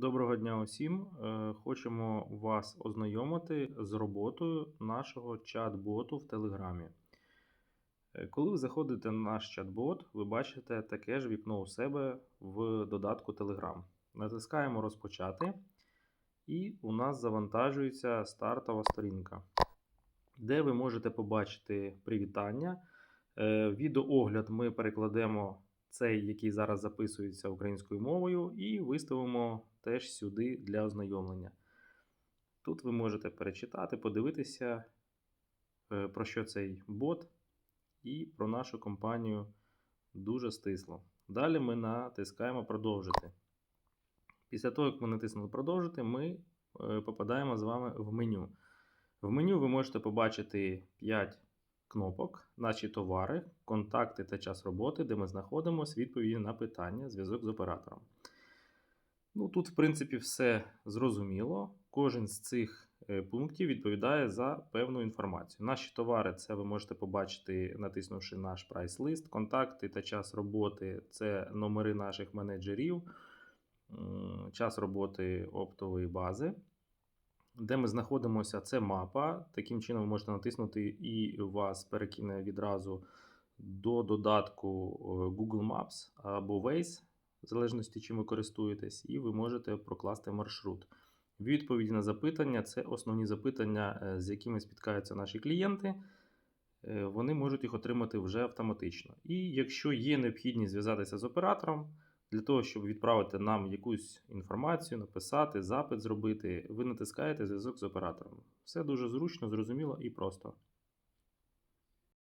Доброго дня усім. Е, Хочемо вас ознайомити з роботою нашого чат-боту в Телеграмі. Е, Коли ви заходите на наш чат-бот, ви бачите таке ж вікно у себе в додатку Telegram. Натискаємо Розпочати, і у нас завантажується стартова сторінка, де ви можете побачити привітання. Е, Відеоогляд ми перекладемо цей, який зараз записується українською мовою, і виставимо теж сюди для ознайомлення. Тут ви можете перечитати, подивитися, е, про що цей бот, і про нашу компанію дуже стисло. Далі ми натискаємо продовжити. Після того, як ми натиснули продовжити, ми е, попадаємо з вами в меню. В меню ви можете побачити 5 кнопок, наші товари, контакти та час роботи, де ми знаходимося, відповіді на питання, зв'язок з оператором. Ну, тут, в принципі, все зрозуміло. Кожен з цих е, пунктів відповідає за певну інформацію. Наші товари це ви можете побачити, натиснувши наш прайс-лист. Контакти та час роботи це номери наших менеджерів, час роботи оптової бази. Де ми знаходимося, це мапа. Таким чином ви можете натиснути і вас перекине відразу до додатку е, Google Maps або Waze, в залежності чим ви користуєтесь, і ви можете прокласти маршрут. Відповіді на запитання це основні запитання, е, з якими спіткаються наші клієнти. Е, Вони можуть їх отримати вже автоматично. І якщо є необхідність зв'язатися з оператором, для того, щоб відправити нам якусь інформацію, написати, запит зробити, ви натискаєте зв'язок з оператором. Все дуже зручно, зрозуміло і просто.